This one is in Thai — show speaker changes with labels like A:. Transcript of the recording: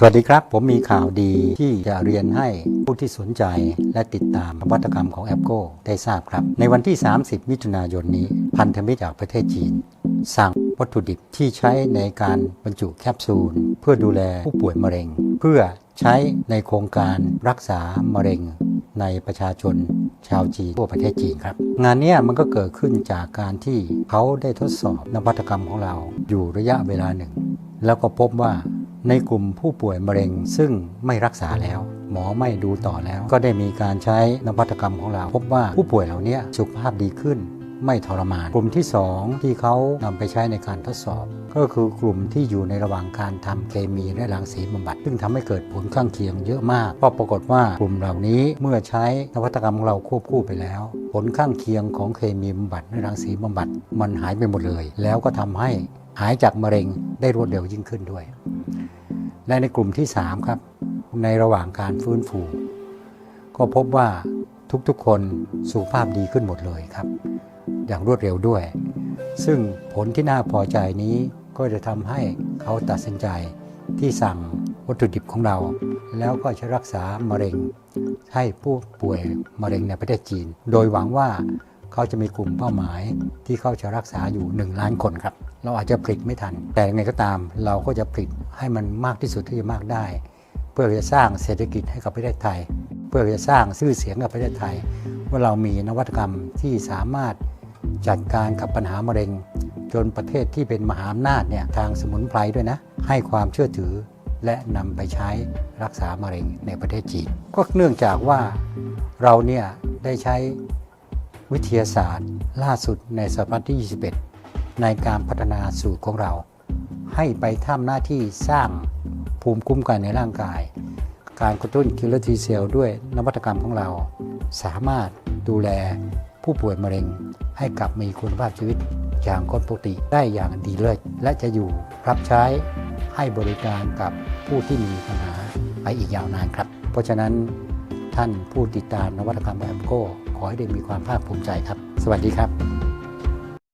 A: สวัสดีครับ ผมมีข่าวดีที่จะเรียนให้ผู้ที่สนใจและติดตามนวัตกรรมของแอปโกได้ทราบครับ ในวันที่ 30 มิถุนายนนี้ พันธมิตรจากประเทศจีน สั่งวัตถุดิบที่ใช้ในการบรรจุแคปซูล เพื่อดูแลผู้ป่วยมะเร็ง เพื่อใช้ในโครงการรักษามะเร็งในประชาชนชาวจีนทั่วประเทศจีนครับ งานนี้มันก็เกิดขึ้นจากการที่เขาได้ทดสอบนวัตกรรมของเราอยู่ระยะเวลาหนึ่ง แล้วก็พบว่า ในกลุ่มผู้ป่วยมะเร็ง ซึ่งไม่รักษาแล้ว หมอไม่ดูต่อแล้ว ก็ได้มีการใช้นวัตกรรมของเรา พบว่าผู้ป่วยเหล่านี้สุขภาพดีขึ้น ไม่ทรมาน กลุ่มที่ 2 ที่เขานำไปใช้ในการทดสอบ ก็คือกลุ่มที่อยู่ในระหว่างการทำเคมีและรังสีบำบัด ซึ่งทำให้เกิดผลข้างเคียงเยอะมากก็ปรากฏว่ากลุ่มเหล่านี้เมื่อใช้นวัตกรรมของเราควบคู่ไปแล้ว ผลข้างเคียงของเคมีบำบัดและรังสีบำบัด มันหายไปหมดเลย แล้วก็ทำให้หายจากมะเร็งได้รวดเร็วยิ่งขึ้นด้วย และในกลุ่มที่ 3 ครับ ในระหว่างการฟื้นฟู ก็พบว่าทุกๆคนสุขภาพดีขึ้นหมดเลยครับ อย่างรวดเร็วด้วย ซึ่งผลที่น่าพอใจนี้ก็จะทำให้เขาตัดสินใจที่สั่งวัตถุดิบของเรา แล้วก็จะรักษามะเร็งให้ผู้ป่วยมะเร็งในประเทศจีน โดยหวังว่าเขาจะมีกลุ่มเป้าหมายที่เขาจะรักษาอยู่ 1 ล้านคนครับ เราอาจจะผลิตไม่ทัน แต่ยังไงก็ตามเราก็จะผลิต ให้มันมากที่สุดที่จะมากได้ เพื่อจะสร้างเศรษฐกิจให้กับประเทศไทย เพื่อจะสร้างชื่อเสียงกับประเทศไทย ว่าเรามีนวัตกรรมที่สามารถจัดการกับปัญหามะเร็ง จนประเทศที่เป็นมหาอำนาจเนี่ยทางสมุนไพรด้วยนะ ให้ความเชื่อถือและนำไปใช้รักษามะเร็งในประเทศจีน ก็เนื่องจากว่าเราเนี่ยได้ใช้วิทยาศาสตร์ ล่าสุดในศตวรรษที่ 21 ในการพัฒนาสูตรของเรา ให้ไปทำหน้าที่สร้างภูมิคุ้มกันในร่างกาย การกระตุ้นคิลเลอร์ทีเซลด้วยนวัตกรรมของเรา สามารถดูแลผู้ป่วยมะเร็ง ให้กลับมีคุณภาพชีวิตอย่างคนปกติได้อย่างดีเลิศและจะอยู่รับใช้ให้บริการกับผู้ที่มีปัญหาไปอีกยาวนานครับ เพราะฉะนั้นท่านผู้ติดตามนวัตกรรมแบบโก้ขอให้ได้มีความภาคภูมิใจครับ สวัสดีครับ